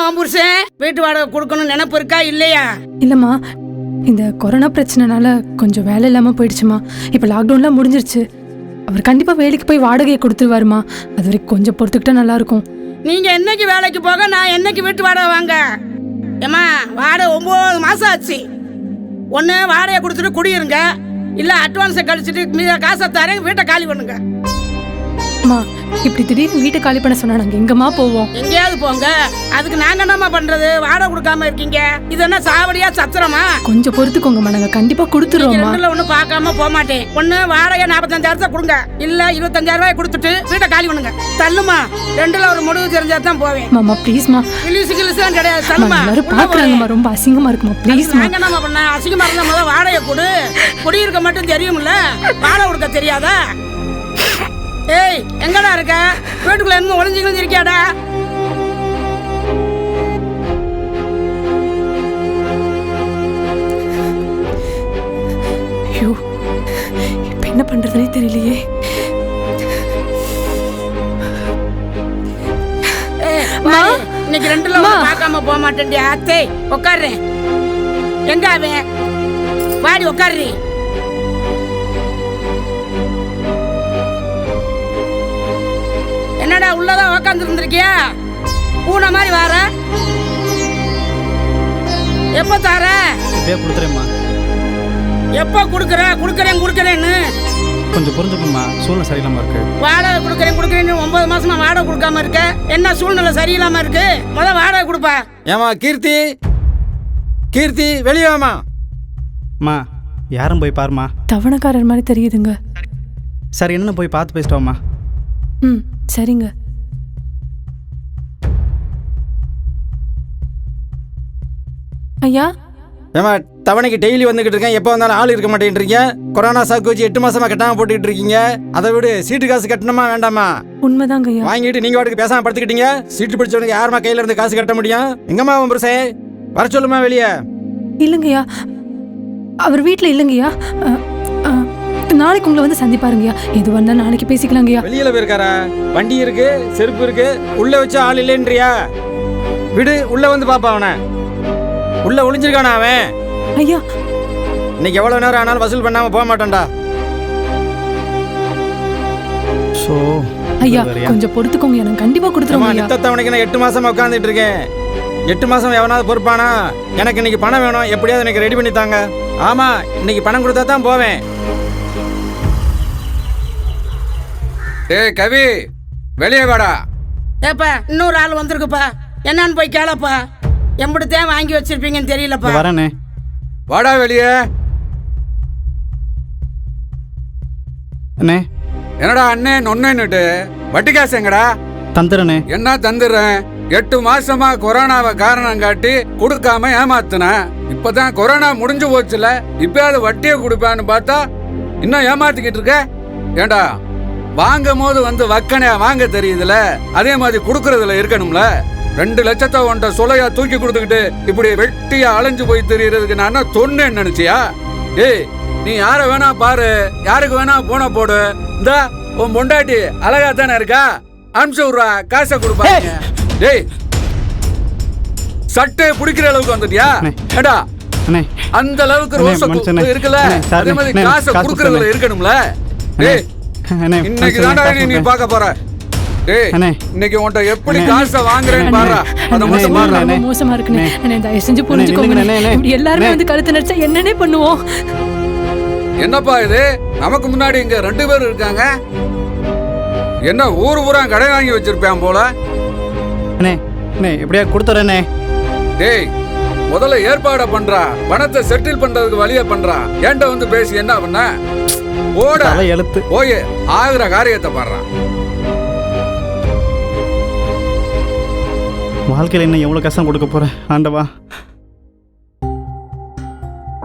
எங்கம்மா உன் புருஷன் வீட்டு வாடகை கொடுக்கணும் நினைப்பு இருக்கா இல்லையா? இல்லைம்மா இந்த கொரோனா பிரச்சனைனால கொஞ்சம் வேலை இல்லாமல் போயிடுச்சுமா. இப்போ லாக்டவுன்லாம் முடிஞ்சிருச்சு. அவர் கண்டிப்பாக வேலைக்கு போய் வாடகையை கொடுத்துருவாருமா. அது வரைக்கும் கொஞ்சம் பொறுத்துக்கிட்டா நல்லா இருக்கும் நீங்க என்னைக்கு வேலைக்கு போக நான் என்னைக்கு வீட்டு வாடகை வாங்க? ஏம்மா வாடகை ஒம்பது மாசம் ஆச்சு. ஒன்று வாடகை கொடுத்துட்டு குடியிருங்க. இல்லை அட்வான்ஸை கழிச்சிட்டு மீத காசை தரேன் வீட்டை காலி பண்ணுங்க. அம்மா இப்படி திடீர்னு வீட்டை காலி பண்ண சொன்னா நாங்கள் எங்கம்மா போவோம்? எங்கேயாவது போங்க. அதுக்கு நாங்க என்னம்மா பண்றது? வாடகை கொடுக்காம இருக்கீங்க. இது என்ன சாவடியா சத்திரமா? கொஞ்சம் பொறுத்துக்கோங்கம்மா நீங்க கொடுத்துருவோம்மா ரெண்டுல ஒண்ணு பார்க்காம போக மாட்டேன். ஒண்ணு வாடகை நாற்பத்தஞ்சாயிரத்தை கொடுங்க. இல்ல இருபத்தஞ்சாயிரம் ரூபாய் கொடுத்துட்டு வீட்டை காலி பண்ணுங்க. தள்ளுமா ரெண்டுல ஒரு முடிவு தெரிஞ்சா தான் போவேன். மாமா ப்ளீஸ்மா கிளிசு கிளிசுலாம் கிடையாது. தள்ளுமா எல்லாரும் உள்ள பார்க்குறாங்கம்மா ரொம்ப அசிங்கமாக இருக்குமா போய். ப்ளீஸ்மா நாங்க என்னம்மா பண்ண அசிங்கமா இருந்தா முதல்ல வாடகை கொடு. குடியிருக்க மட்டும் தெரியும்ல. வாடகை கொடுக்க தெரியாதா? ஏய் எங்கடா இருக்க? வீட்டுக்குள்ள என்ன ஒளிஞ்சு கிழிஞ்சு இருக்கியாடா ஐயோ இப்போ என்ன பண்ணுறதுனே தெரியலையே. இன்னைக்கு ரெண்டுல பார்க்காம போக மாட்டேன்டி அத்தை உட்காருறேன் எங்க அவன்? வாடி உட்காரு என்னடா உள்ளதான் உக்காந்து இருந்திருக்கியா பூனை மாதிரி வார. எப்ப தார? இப்படியே கொடுத்துறேம்மா. எப்ப குடுக்கற? குடுக்கறேன் குடுக்கறேன்னு. கொஞ்சம் புரிஞ்சுக்கணும்மா. சூழ்நிலை சரியில்லாமல் இருக்கு. வாடகை கொடுக்கறேன் குடுக்கறேன்னு ஒன்பது மாசமா வாடகை கொடுக்காம இருக்க. என்ன சூழ்நிலை சரியில்லாம இருக்கு? முத வாடகை கொடுப்பா. ஏமா கீர்த்தி? கீர்த்தி வெளியே வாமா அம்மா யாரும் போய் பாருமா தவணைக்காரர் மாதிரி தெரியுதுங்க. சரி என்னன்னு போய் பார்த்து பேசிட்டு வாம்மா. ம். சரிங்க. ஐயா? ஏமா தவணைக்கு டெய்லி வந்துகிட்டு இருக்கேன். எப்போ வந்தாலும் ஆள் இருக்க மாட்டேன்றீங்க. கொரோனா சாக்கு வச்சு எட்டு மாசமா கட்டாம போட்டுக்கிட்டு இருக்கீங்க. அதை விடு சீட்டு காசு கட்டணுமா வேண்டாமா? உண்மைதாங்க ஐயா. வாங்கிட்டு நீங்க வாட்டுக்கு பேசாம படுத்துக்கிட்டீங்க. சீட்டு பிடிச்சவனுக்கு யாருமா கையில இருந்து காசு கட்ட முடியும்? எங்கம்மா உன் புருஷன் வர சொல்லுமா வெளியே. இல்லைங்கய்யா அவர் வீட்டில் இல்லைங்கய்யா அ, நாளைக்கு உங்களை வந்து சந்திப்பாருங்கய்யா. எது வந்தா நாளைக்கு பேசிக்கலாங்கய்யா. வெளியில போயிருக்காரா? வண்டி இருக்கு செருப்பு இருக்கு. உள்ள வச்சு ஆள் இல்லைன்றியா? விடு உள்ள வந்து பாப்பா அவனை. உள்ள ஒளிஞ்சிருக்கானா அவன்? ஐயா. இன்னைக்கு எவ்வளவு நேரம் ஆனாலும் வசூல் பண்ணாம போக மாட்டான்டா ஸோ ஐயா கொஞ்சம் பொறுத்துக்கோங்க நான் கண்டிப்பா அம்மா கொடுத்துருவோம் ஐயா நித்தத்தவணைக்கு நான் எட்டு மாசமா உட்காந்துட்டு இருக்கேன் எட்டு மாசம் எவனாவது பொறுப்பானா? எனக்கு இன்னைக்கு பணம் வேணும். எப்படியாவது எனக்கு ரெடி பண்ணி தாங்க. ஆமா இன்னைக்கு பணம் கொடுத்தா தான் போவேன். டேய் கவி வெளியே வாடா. ஏப்பா இன்னொரு ஆள் வந்திருக்குப்பா. என்னன்னு போய் கேளப்பா. எம்பிடுத்தேன் வாங்கி வச்சிருப்பீங்கன்னு தெரியலப்பா. வரேனே. வாடா வெளியே. அண்ணே. என்னடா அண்ணே நொன்னேன்னுட்டு வட்டி காசு எங்கடா? தந்துடுறேண்ணே என்ன தந்துடுறேன்? எட்டு மாசமா கொரோனாவை காரணம் காட்டி கொடுக்காம ஏமாத்துனேன் இப்பதான் கொரோனா முடிஞ்சு போச்சுல. இப்பயாவது வட்டியை கொடுப்பான்னு பார்த்தா இன்னும் ஏமாத்திக்கிட்டு இருக்க? ஏண்டா? வாங்கும் போது வந்து வக்கனையா வாங்க தெரியுதுல? அதே மாதிரி கொடுக்கறதுல இருக்கணும்ல? ரெண்டு லட்சத்தை உன்ட்ட சுலையா தூக்கி கொடுத்துக்கிட்டு இப்படி வெட்டியா அலைஞ்சு போய் தெரியறதுக்கு நான் தொன்னேன்னு நினைச்சியா? ஏய் நீ யார வேணா பாரு. யாருக்கு வேணா போன போடு. இந்த உன் பொண்டாட்டி அழகா தானே இருக்கா? அனுப்பிச்சு விட்றா. காசை கொடுப்பாங்க டேய் சட்டை பிடிக்கிற அளவுக்கு வந்துட்டியா. ஏடா அந்த அளவுக்கு அண்ணே, ரோச மனுஷனே. இருக்குல்ல? அதே மாதிரி காசை கொடுக்கறதுல. இருக்கணும்ல? டேய் இன்னைக்கு தாண்டா நீ. பார்க்க போற? டேய் அண்ணே. இன்னைக்கு உன்ட்ட எப்படி. காசை வாங்குறேன்னு. பாரு அத மட்டும் பாரு மோசமா இருக்குண்ணே அண்ணே. தயவு செஞ்சு புரிஞ்சுக்கோங்க எல்லாருமே. வந்து கழுத்து நடிச்சா என்னன்னே பண்ணுவோம். என்னப்பா இது? நமக்கு முன்னாடி இங்க ரெண்டு பேர் இருக்காங்க. என்ன ஊர் ஊரா கடை வாங்கி வச்சிருப்பான் போல? அண்ணே அண்ணே எப்படியா கொடுத்துறேண்ணே டேய் முதல்ல ஏற்பாட பண்றா. பணத்தை செட்டில் பண்றதுக்கு வழிய பண்றா. ஏன்ட வந்து பேசி என்ன பண்ண? ஓட. எழுத்து போய். ஆகுற காரியத்தை பாடுறான் வாழ்க்கையில் இன்னும் எவ்வளோ கஷ்டம் கொடுக்க போகிறேன் ஆண்டவா.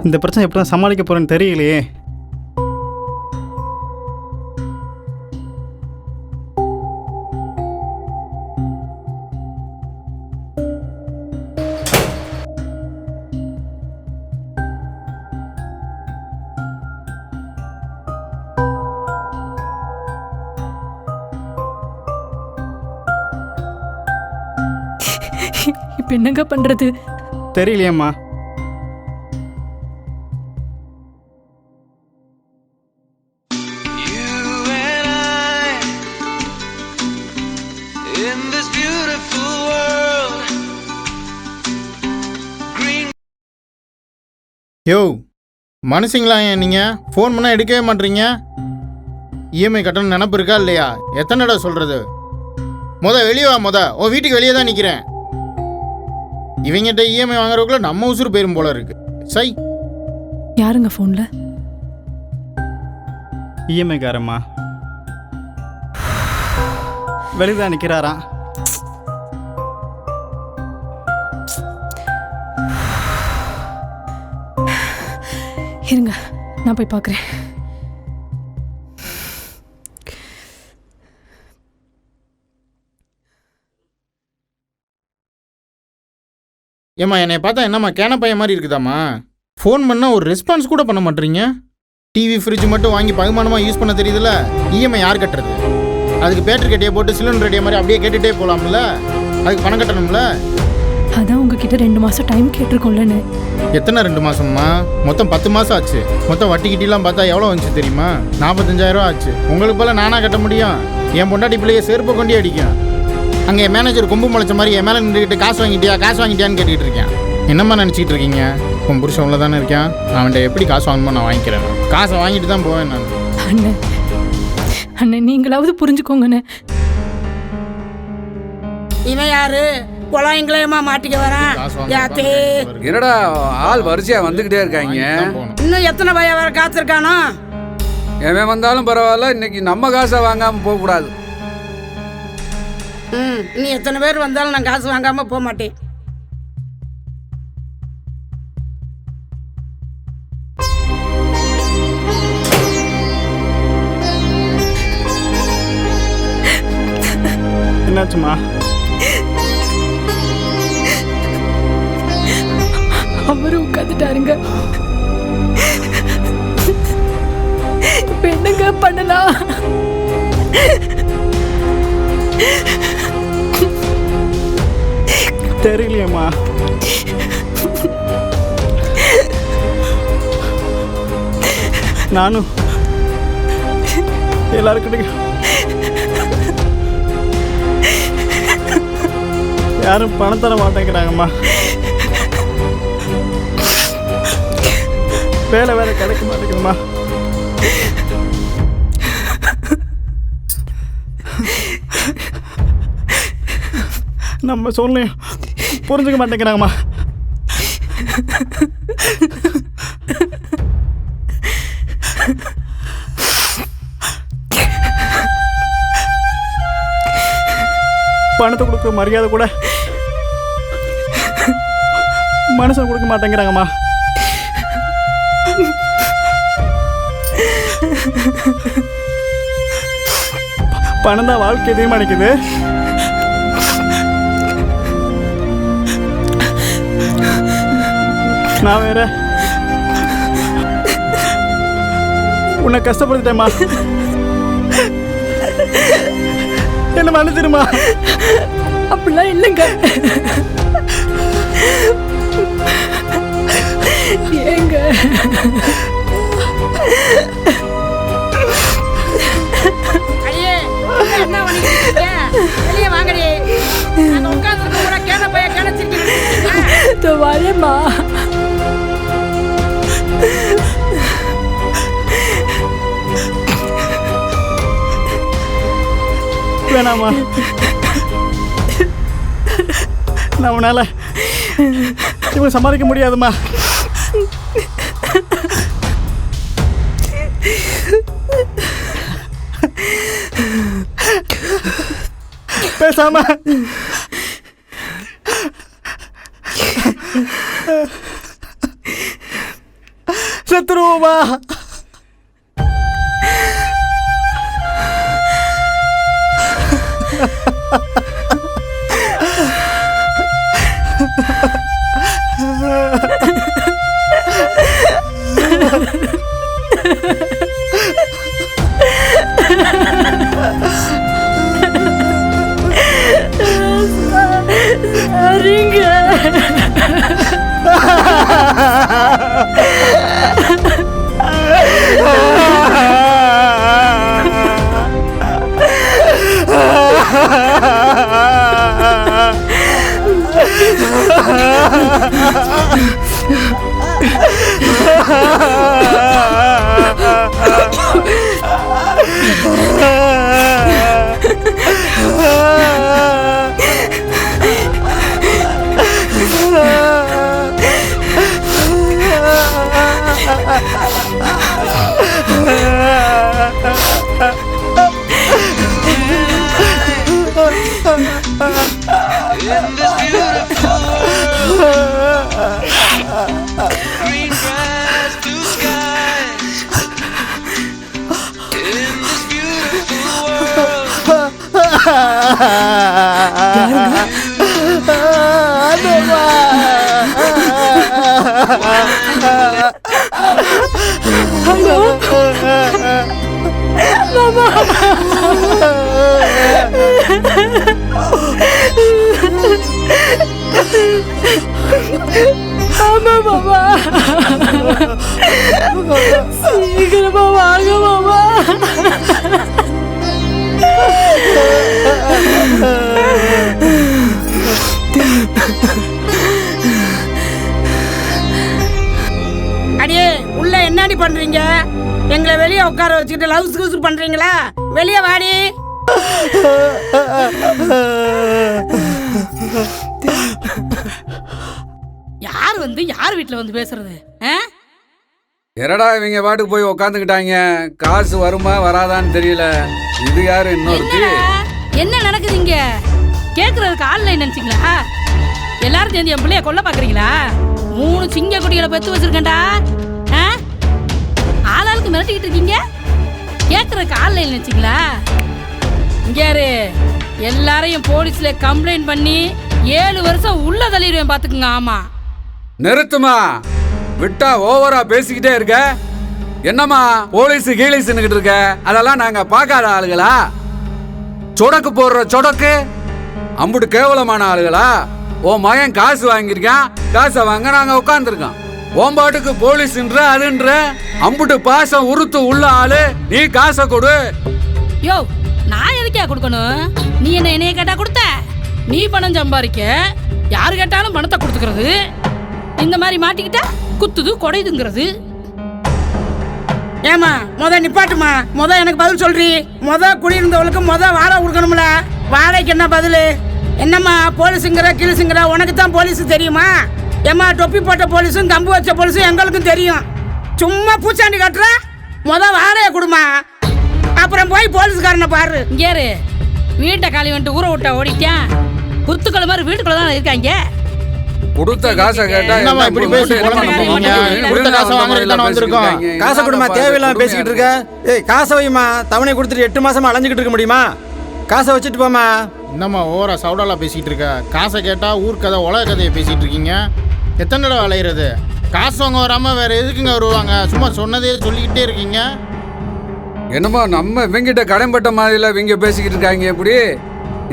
இந்த பிரச்சனை எப்படி சமாளிக்க போகிறேன்னு தெரியலையே. இப்போ என்னங்க பண்றது? தெரியலையேம்மா. You and I in this beautiful world. Green யோ மனுஷங்களா ஏன் நீங்கள் ஃபோன் பண்ணால் எடுக்கவே மாட்டீங்க இஎம்ஐ கட்டணும் நினப்பு இருக்கா இல்லையா? எத்தனைடா சொல்கிறது முத வெளியே வா முத. உன் வீட்டுக்கு வெளியே தான் நிற்கிறேன் இவங்கிட்ட இஎம்ஐ வாங்குறதுக்குள்ள நம்ம உசுறு போயிரும் போல இருக்கு. சை. யாருங்க ஃபோன்ல இஎம்ஐ காரம்மா வெளிதான் நிற்கிறாராம் இருங்க நான் போய் பார்க்குறேன். ஏம்மா என்னை பார்த்தா என்னம்மா கேன பையன் மாதிரி இருக்குதாம்மா? ஃபோன் பண்ணால் ஒரு ரெஸ்பான்ஸ் கூட பண்ண மாட்டீங்க டிவி ஃப்ரிட்ஜ் மட்டும் வாங்கி பகுமானமாக யூஸ் பண்ண தெரியுதுல்ல? இஎம்ஐ யார் கட்டுறது? அதுக்கு பேட்டரி கட்டியை போட்டு சிலிண்டர் ரெடியை மாதிரி அப்படியே கேட்டுகிட்டே போகலாம்ல அதுக்கு பணம் கட்டணும்ல? அதான் உங்ககிட்ட ரெண்டு மாசம் டைம் கேட்டிருக்கோம்லன்னு. எத்தனை ரெண்டு மாசம்மா? மொத்தம் பத்து மாசம் ஆச்சு. மொத்தம் வட்டி கிட்டிலாம் பார்த்தா எவ்வளோ வந்துச்சு தெரியுமா? நாற்பத்தஞ்சாயிரம் ஆச்சு. உங்களுக்கு போல நானா கட்ட முடியும். என் பொண்டாட்டி பிள்ளைய செருப்பை கொண்டே அடிக்கும். அங்கே என் மேனேஜர் கொம்பு முளைச்ச மாதிரி என் மேலே நின்றுக்கிட்டு காசு வாங்கிட்டியா காசு வாங்கிட்டியான்னு கேட்டுக்கிட்டு இருக்கேன். என்னம்மா நினச்சிட்டு இருக்கீங்க? உன் புருஷன் உள்ள தானே இருக்கேன். அவன்கிட்ட எப்படி காசு வாங்கணுமோ நான் வாங்கிக்கிறேன். காசை வாங்கிட்டு தான் போவேன் நான். அண்ணன் அண்ணன் நீங்களாவது புரிஞ்சுக்கோங்கண்ணே. இவன் யாரு? குழாயங்களையுமா மாட்டிக்க வரான். யாத்தே என்னடா ஆள் வரிசையா வந்துகிட்டே இருக்காங்க. இன்னும் எத்தனை பையன் வர காத்திருக்கானோ? எவன் வந்தாலும் பரவாயில்ல இன்னைக்கு நம்ம காசை வாங்காம போக கூடாது ம் நீ எத்தனை பேர் வந்தாலும் நான் காசு வாங்காம போக மாட்டேன். என்னாச்சுமா அவரு உட்காந்துட்டாருங்க இப்ப என்னங்க பண்ணலாம்? தெரியலையேம்மா. நானும் எல்லாருக்கிட்டையும் யாரும் பணம் தர மாட்டேங்கிறாங்கம்மா. வேலை வேலை கிடைக்க மாட்டேங்குதுமா நம்ம சொல்லையும் புரிஞ்சுக்க மாட்டேங்கிறாங்கம்மா. பணத்தை கொடுக்குற மரியாதை கூட மனுஷன் கொடுக்க மாட்டேங்கிறாங்கம்மா. பணம் தான் வாழ்க்கை எதையும் அடைக்குது நான் வேற. உன்னை கஷ்டப்படுத்திட்டேம்மா என்ன மன்னிச்சிருமா. அப்படிலாம் இல்லைங்க. ஏங்க. வாங்கடி. உட்கார்ந்துருக்க கூட கேன பையன் கிணச்சிருக்கீங்க இதோ வரேம்மா வேணாமா? நான் உன்னால இவங்க சமாளிக்க முடியாதும்மா பேசாம. செத்துருவோமா In this beautiful world, green grass, blue skies. In this beautiful world. ஆமா மாமா சீக்கிரமா வாங்க மாமா அடியே உள்ள என்னடி பண்றீங்க? எங்களை வெளியே உட்கார வச்சுக்கிட்டு லவ்ஸ் கூஸ் பண்றீங்களா? வெளியே வாடி. யார் வந்து யார் வீட்ல வந்து பேசுறது? எரடா இவங்க பாட்டுக்கு போய் உக்காந்துக்கிட்டாங்க? காசு வருமா வராதான்னு தெரியல. இது யாரு என்னடா? என்ன நடக்குது இங்க? கேக்குறதுக்கு இல்லை நினைச்சீங்களா? எல்லாரும் சேர்ந்து என் பிள்ளைய கொல்ல பாக்குறீங்களா மூணு சிங்க குட்டிகளை பெத்து வச்சிருக்கேன்டா. எதுக்கு மிரட்டிக்கிட்டு இருக்கீங்க? கேட்குற ஆள் இல்லை நினைச்சீங்களா யாரு? எல்லாரையும் போலீஸில் கம்ப்ளைண்ட் பண்ணி ஏழு வருஷம் உள்ள தள்ளிடுவேன் பார்த்துக்குங்க ஆமாம் நிறுத்துமா? விட்டா ஓவரா பேசிக்கிட்டே இருக்க? என்னம்மா போலீஸ் கீழீஸ்னுக்கிட்டு இருக்க? அதெல்லாம் நாங்க பார்க்காத ஆளுகளா? சொடக்கு போடுற சொடக்கு? அம்புட்டு கேவலமான ஆளுகளா? உன் மகன் காசு வாங்கியிருக்கான் காசை வாங்க நாங்கள் உட்காந்துருக்கோம் ஓம்பாட்டுக்கு போலீஸ்ன்ற அதுன்ற அம்புட்டு பாசம் உருத்து உள்ள ஆளு. நீ காசை கொடு. யோ நான் எதுக்கே கொடுக்கணும்? நீ என்ன என்னைய கேட்டா கொடுத்த? நீ பணம் சம்பாதிக்க யாரு கேட்டாலும் பணத்தை கொடுத்துக்கிறது. இந்த மாதிரி மாட்டிக்கிட்டா குத்துது குடையுதுங்கிறது. ஏமா முத நிப்பாட்டுமா. முத எனக்கு பதில் சொல்றி. முத குடியிருந்தவளுக்கு முத வாடகை கொடுக்கணும்ல. வாடகைக்கு என்ன பதில்? என்னம்மா போலீஸுங்கிற கிழிசுங்கிற உனக்கு தான் போலீஸ் தெரியுமா? ஏம்மா தொப்பி போட்ட போலீஸும் கம்பு வச்ச போலீஸும் எங்களுக்கும் தெரியும். சும்மா பூச்சாண்டி கட்டுற? முத வாடகை கொடுமா. அப்புறம் போய் போலீஸ்காரனை பாரு. இங்கேரு வீட்டை காலி வந்துட்டு ஊற விட்டா ஓடிட்டேன். குத்துக்கள் மாதிரி வீட்டுக்குள்ள தான் இருக்காங்க. கொடுத்த காசை கேட்டா என்னம்மா இப்படி பேசி? கொடுத்த காசை வாங்குறதுக்கு தானே வந்திருக்கோம். காசை கொடுமா தேவையில்லாம பேசிக்கிட்டு இருக்க? ஏய் காசை வைமா தவணை கொடுத்துட்டு எட்டு மாசமா அலைஞ்சிக்கிட்டு இருக்க முடியுமா? காசை வச்சுட்டு போமா என்னம்மா ஓவரா சவுடாலா பேசிட்டு இருக்க? காசை கேட்டா ஊர் கதை உலக கதையை பேசிட்டு இருக்கீங்க. எத்தனை தடவை அலையிறது? காசு வாங்க வராம வேற எதுக்குங்க வருவாங்க? சும்மா சொன்னதே சொல்லிக்கிட்டே இருக்கீங்க. என்னமோ நம்ம இவங்கிட்ட கடன்பட்ட மாதிரில இவங்க பேசிக்கிட்டு இருக்காங்க எப்படி?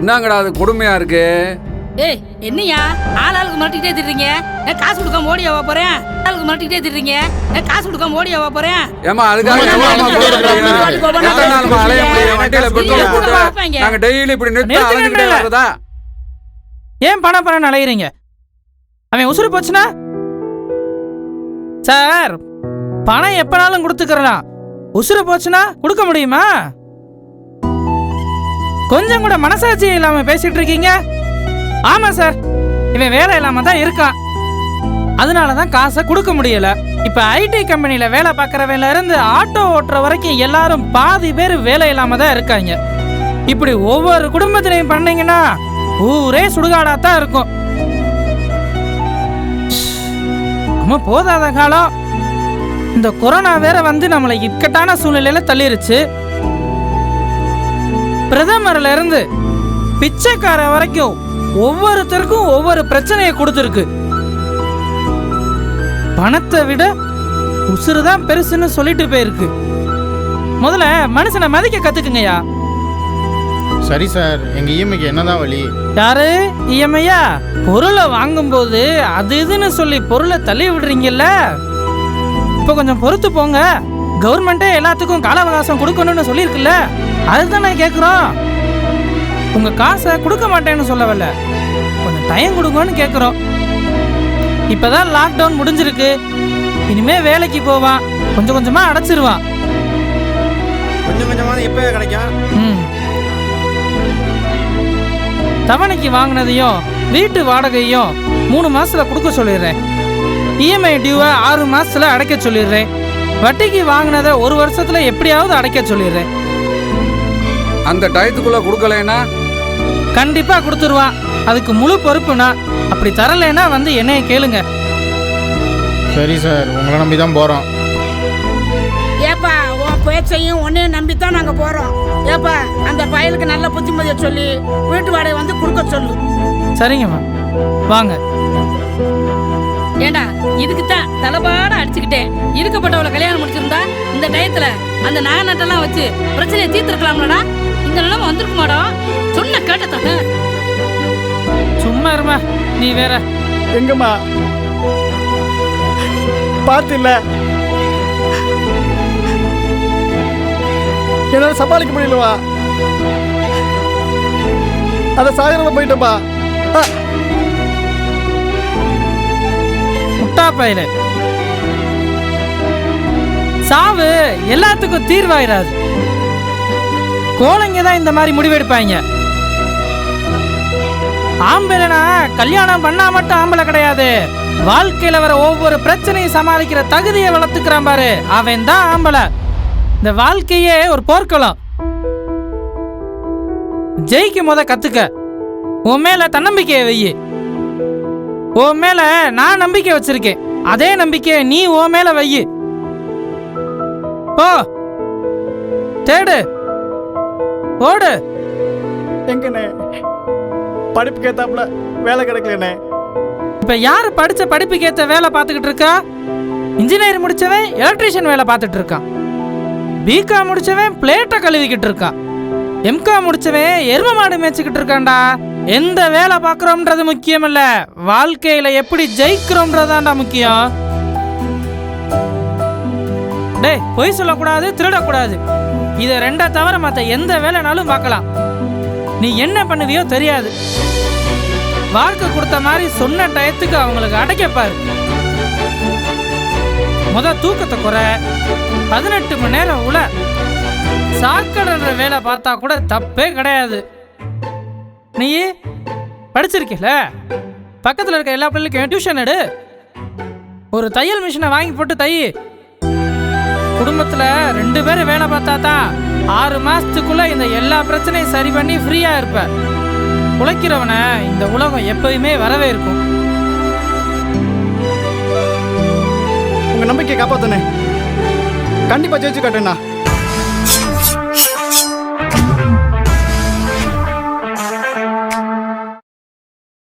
என்னங்கடா அது கொடுமையா இருக்கு. ஏய் என்னையா? ஆளாளுக்கு மிரட்டிக்கிட்டே திடுறீங்க நான் காசு கொடுக்காம ஓடியாவா போறேன்? ஆளுக்கு மிரட்டிக்கிட்டே திடுறீங்க நான் காசு கொடுக்காம ஓடியாவா போறேன்? ஏமா அதுக்காக அலைய முடியும் வண்டியில பெட்ரோல் போட்டு. நாங்க டெய்லி இப்படி நிறுத்த அலைஞ்சிக்கிட்டே. வர்றதா? ஏன் பணம் பணம் அலையிறீங்க? அவன் உசுறு போச்சுன்னா? சார் பணம் எப்பனாலும் கொடுத்துக்கிறலாம் உசுறு போச்சுன்னா கொடுக்க முடியுமா? கொஞ்சம் கூட மனசாட்சி இல்லாம பேசிட்டு இருக்கீங்க? ஆமா சார். இவன் வேலை இல்லாம தான் இருக்கான். அதனால தான் காசை கொடுக்க முடியல. இப்ப ஐடி கம்பெனில வேலை பார்க்கறவன்ல இருந்து ஆட்டோ ஓட்டுற வரைக்கும் எல்லாரும் பாதி பேர் வேலை இல்லாம தான் இருக்காங்க. இப்படி ஒவ்வொரு குடும்பத்திலையும் பண்ணீங்கன்னா ஊரே சுடுகாடா தான் இருக்கும். நம்ம போதாத காலம் இந்த கொரோனா வேற வந்து நம்மளை இக்கட்டான சூழ்நிலையில தள்ளிருச்சு. பிரதமர்ல இருந்து பிச்சைக்கார வரைக்கும் ஒவ்வொருத்தருக்கும் ஒவ்வொரு பிரச்சனையை கொடுத்துருக்கு. பணத்தை விட உசுறு தான் பெருசுன்னு சொல்லிட்டு போயிருக்கு. முதல்ல மனுஷனை மதிக்க கத்துக்குங்கய்யா. சரி சார் எங்க இஎம்ஐக்கு என்னதான் வழி? யாரு? இஎம்ஐயா பொருளை வாங்கும்போது அது இதுன்னு சொல்லி பொருளை தள்ளி விடுறீங்கல்ல? இப்போ கொஞ்சம் பொறுத்து போங்க. கவர்மெண்ட்டே எல்லாத்துக்கும் கால அவகாசம் கொடுக்கணும்னு சொல்லியிருக்குல்ல? அதுதான் நான் கேட்குறோம் உங்க காசை கொடுக்க மாட்டேன்னு சொல்ல வரல கொஞ்சம் டைம் கொடுங்கன்னு கேட்குறோம் இப்பதான் லாக்டவுன் முடிஞ்சிருக்கு. இனிமே வேலைக்கு போவான். கொஞ்சம் கொஞ்சமா அடைச்சிருவான். கொஞ்சம் கொஞ்சமாக எப்போவே கிடைக்கும்? ம். தவணைக்கு வாங்கினதையும் வீட்டு வாடகையும் மூணு மாசத்துல கொடுக்க சொல்லிடுறேன். இஎம்ஐ டியூவை ஆறு மாசத்துல அடைக்க சொல்லிடுறேன். வட்டிக்கு வாங்கினதை ஒரு வருஷத்துல எப்படியாவது அடைக்க சொல்லிடுறேன். அந்த டயத்துக்குள்ள கொடுக்கலைன்னா? கண்டிப்பா கொடுத்துருவான். அதுக்கு முழு பொறுப்புனா அப்படி தரலைன்னா வந்து என்னைய கேளுங்க. சரி சார் உங்களை நம்பி தான் போகிறோம் பேச்சையும் உன்னையும் நம்பித்தான் நாங்க போறோம். ஏப்பா அந்த பயலுக்கு நல்ல புத்திமதியை சொல்லி வீட்டு வாடகை வந்து கொடுக்க சொல்லு. சரிங்கம்மா வாங்க. ஏண்டா இதுக்கு தான் தலைபாட அடிச்சுக்கிட்டேன். இருக்கப்பட்டவளை கல்யாணம் முடிச்சிருந்தா இந்த டயத்துல அந்த நகை நட்டெல்லாம் வச்சு பிரச்சனையை தீர்த்துருக்கலாம்லடா. இந்த நிலைமை வந்திருக்குமாடா? சொன்ன கேட்டதானே சும்மா இருமா நீ வேற. எங்கம்மா? பார்த்து என்னால் சமாளிக்க முடியலவா? அதை சாகரத போயிட்டப்பா முட்டா பயல. சாவு எல்லாத்துக்கும் தீர்வாயிராது. கோழைங்க தான் இந்த மாதிரி முடிவெடுப்பாங்க ஆம்பளைனா கல்யாணம் பண்ணா மட்டும் ஆம்பளை கிடையாது. வாழ்க்கையில வர ஒவ்வொரு பிரச்சனையும் சமாளிக்கிற தகுதியை வளர்த்துக்கிறான் பாரு. அவன் தான் ஆம்பளை. இந்த வாழ்க்கையே ஒரு போர்க்களம். ஜெயிக்கும் போத கத்துக்க. உன் மேல தன்னம்பிக்கையை வெய்யு உன் மேல நான் நம்பிக்கை வச்சிருக்கேன். அதே நம்பிக்கையை நீ உன் மேல வையு. போ. தேடு. ஓடு. எங்கண்ணே? படிப்புக்கு ஏத்தாப்புல வேலை கிடைக்கலண்ணே. இப்ப யாரு படிச்ச படிப்புக்கு ஏத்த வேலை பார்த்துக்கிட்டு இருக்கா? இன்ஜினியர் முடிச்சவன் எலக்ட்ரீஷியன் வேலை பார்த்துட்டு இருக்கான். பிகா முடிச்சவன் பிளேட்டை கழுவிக்கிட்டு இருக்கான் எம்கா முடிச்சவன் எரும மாடு மேய்ச்சிக்கிட்டு இருக்கான்டா. எந்த வேலை பார்க்குறோம்ன்றது முக்கியம் இல்லை வாழ்க்கையில் எப்படி ஜெயிக்கிறோம்ன்றதாண்டா முக்கியம். டேய் பொய் சொல்லக்கூடாது திருடக்கூடாது. இதை ரெண்டா தவிர மற்ற எந்த வேலைனாலும் பார்க்கலாம். நீ என்ன பண்ணுவியோ தெரியாது. வாழ்க்கை கொடுத்த மாதிரி சொன்ன டயத்துக்கு அவங்களுக்கு அடைக்கப்பாரு முத தூக்கத்தை குறை. பதினெட்டு மணி நேரம் உல சாக்கடைன்ற வேலை பார்த்தா கூட தப்பே கிடையாது. நீ படிச்சிருக்கல? பக்கத்தில் இருக்க எல்லா பிள்ளைக்கும் டியூஷன் எடு. ஒரு தையல் மிஷினை வாங்கி போட்டு தை. குடும்பத்தில் ரெண்டு பேரும் வேலை பார்த்தா தான் ஆறு மாதத்துக்குள்ளே இந்த எல்லா பிரச்சனையும் சரி பண்ணி ஃப்ரீயாக இருப்ப. உழைக்கிறவனை இந்த உலகம் எப்பயுமே வரவே இருக்கும் உங்க நம்பிக்கையை காப்பாத்தனே கண்டிப்பா ஜெயிச்சு காட்டுண்ணா